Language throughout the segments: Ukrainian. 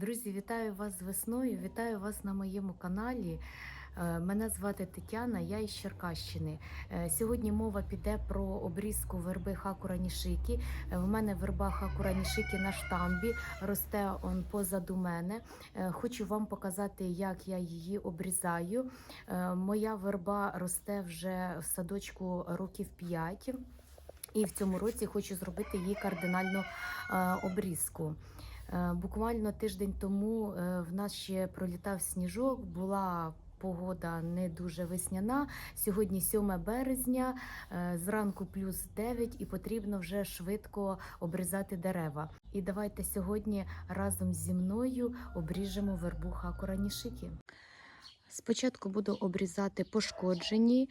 Друзі, вітаю вас з весною, вітаю вас на моєму каналі. Е, Мене звати Тетяна, я із Черкащини. Е, Сьогодні мова піде про обрізку верби Хакура Нішики. Е, В мене верба Хакура Нішики на штамбі, росте он позаду мене. Хочу вам показати, як я її обрізаю. Моя верба росте вже в садочку років 5. І в цьому році хочу зробити їй кардинальну обрізку. Е, Буквально тиждень тому е, в нас ще пролітав сніжок, була погода не дуже весняна. Сьогодні 7 березня, е, зранку плюс 9 і потрібно вже швидко обрізати дерева. І давайте сьогодні разом зі мною обріжемо вербу Хакура Нішики. Спочатку буду обрізати пошкоджені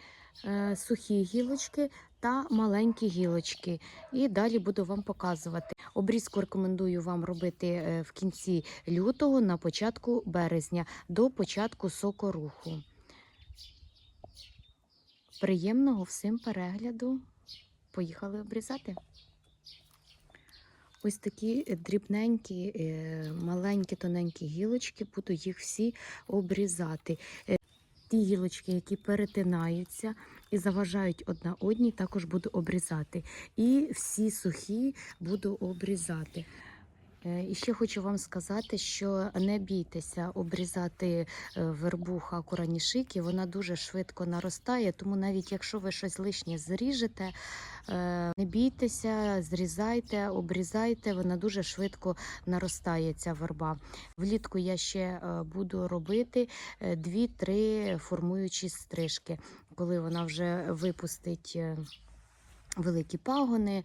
сухі гілочки та маленькі гілочки. І далі буду вам показувати. Обрізку рекомендую вам робити е, в кінці лютого, на початку березня, до початку сокоруху. Приємного всім перегляду. Поїхали обрізати. Ось такі дрібненькі, е, маленькі, тоненькі гілочки, буду їх всі обрізати. Е, Ті гілочки, які перетинаються і заважають одна одній, також буду обрізати. І всі сухі буду обрізати. Е, І ще хочу вам сказати, що не бійтеся обрізати е, вербу хакура нішики, вона дуже швидко наростає, тому навіть якщо ви щось лишнє зріжете, е, не бійтеся, зрізайте, обрізайте, вона дуже швидко наростає ця верба. Влітку я ще буду робити 2-3 формуючі стрижки, коли вона вже випустить. Великі пагони,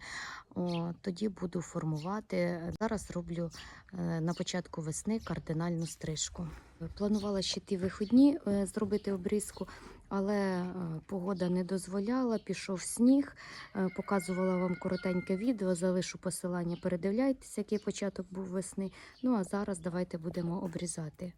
о, тоді буду формувати. Зараз роблю е, на початку весни кардинальну стрижку. Планувала ще ті вихідні е, зробити обрізку, але е, погода не дозволяла, пішов сніг. Показувала вам коротеньке відео, залишу посилання, передивляйтеся, який початок був весни. Ну а зараз давайте будемо обрізати.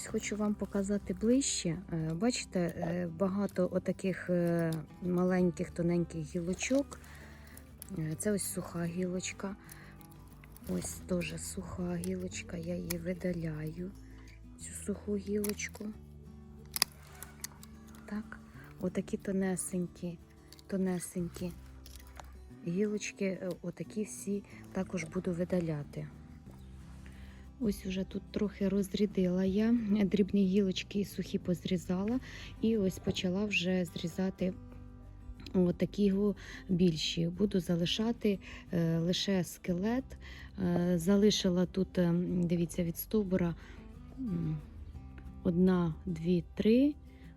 Ось хочу вам показати ближче. Е, Бачите, е, багато отаких е, маленьких тоненьких гілочок. Це ось суха гілочка. Ось теж суха гілочка. Я її видаляю, цю суху гілочку. Так, отакі тонесенькі, тонесенькі гілочки, отакі всі також буду видаляти. Ось уже тут трохи розрідила я, дрібні гілочки сухі позрізала, і ось почала вже зрізати такі більші. Буду залишати е, лише скелет. Е, залишила тут, е, дивіться, від стовбура одна, дві, три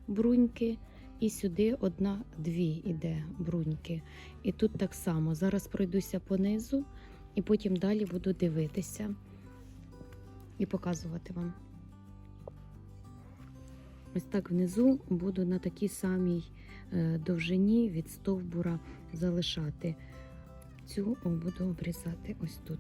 бруньки. І сюди одна-дві іде бруньки. І тут так само. Зараз пройдуся по низу, і потім далі буду дивитися і показувати вам. Ось так внизу буду на такій самій е, довжині від стовбура залишати. Цю буду обрізати ось тут.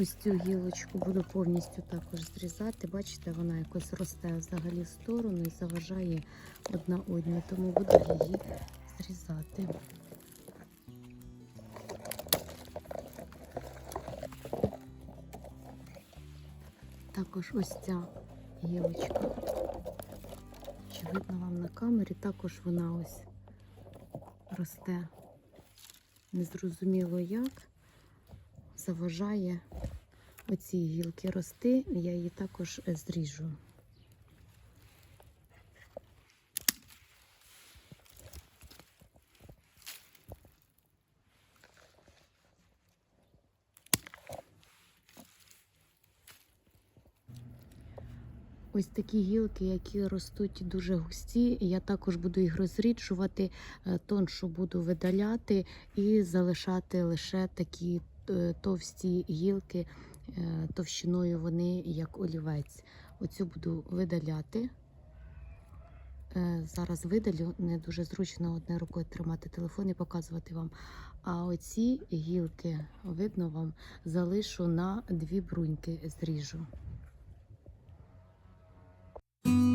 Ось цю гілочку буду повністю також зрізати. Бачите, вона якось росте взагалі в сторону і заважає одна одній, тому буду її зрізати. Також ось ця гілочка. Чи видно вам на камері? Також вона ось росте незрозуміло як, заважає оці гілки рости, я її також зріжу. Ось такі гілки, які ростуть дуже густі, я також буду їх розріджувати, е, тоншу буду видаляти і залишати лише такі е, товсті гілки, е, товщиною вони як олівець. Оцю буду видаляти. Зараз видалю, не дуже зручно одною рукою тримати телефон і показувати вам. А оці гілки, видно вам, залишу на дві бруньки, зріжу. Thank you.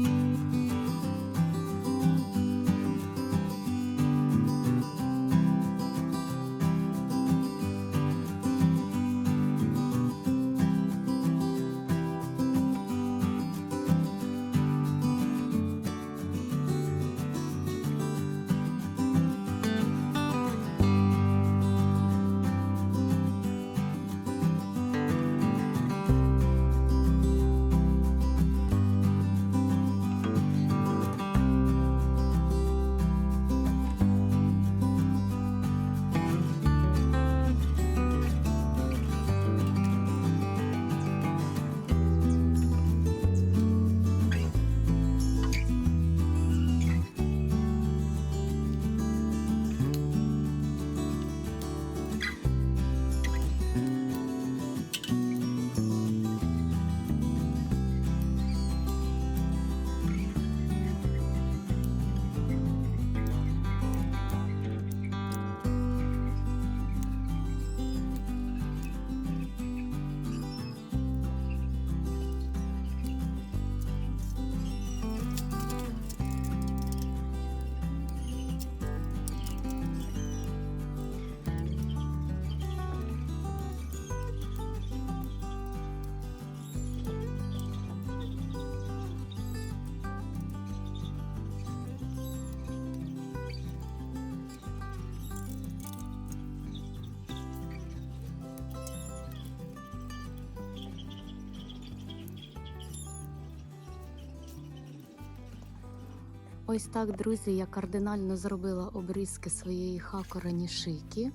Ось так, друзі, я кардинально зробила обрізки своєї хакорані шийки. Е,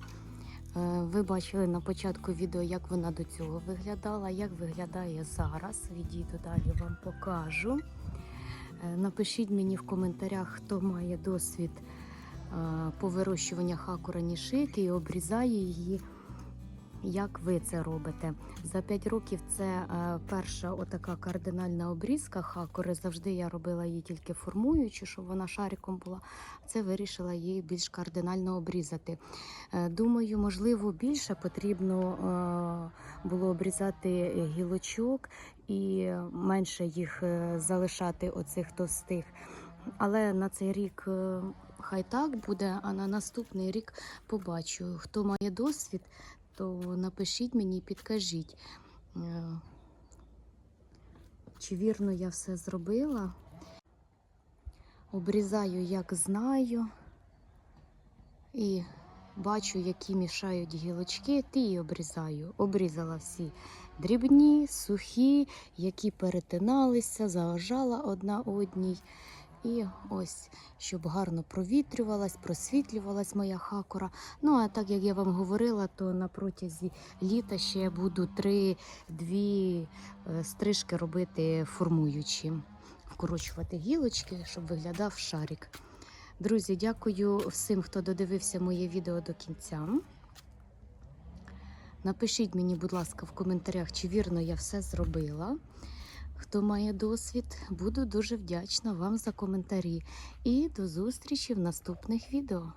Ви бачили на початку відео, як вона до цього виглядала, як виглядає зараз. Відійду далі вам покажу. Е, Напишіть мені в коментарях, хто має досвід е, по вирощуванню хакорані шийки і обрізає її. Як ви це робите? За 5 років це е, перша отака кардинальна обрізка хакори. Завжди я робила її тільки формуючи, щоб вона шариком була. Це вирішила її більш кардинально обрізати. Е, думаю, можливо, більше потрібно е, було обрізати гілочок і менше їх залишати оцих товстих. Але на цей рік хай так буде, а на наступний рік побачу. Хто має досвід, то напишіть мені, і підкажіть, е, чи вірно я все зробила. Обрізаю, як знаю, і бачу, які мішають гілочки, ті і обрізаю. Обрізала всі дрібні, сухі, які перетиналися, заважала одна одній. І ось, щоб гарно провітрювалась, просвітлювалась моя хакора. Ну, а так як я вам говорила, то на протязі літа ще буду три-дві е, стрижки робити формуючі, вкорочувати гілочки, щоб виглядав шарик. Друзі, дякую всім, хто додивився моє відео до кінця. Напишіть мені, будь ласка, в коментарях, чи вірно я все зробила. Хто має досвід, буду дуже вдячна вам за коментарі. І до зустрічі в наступних відео.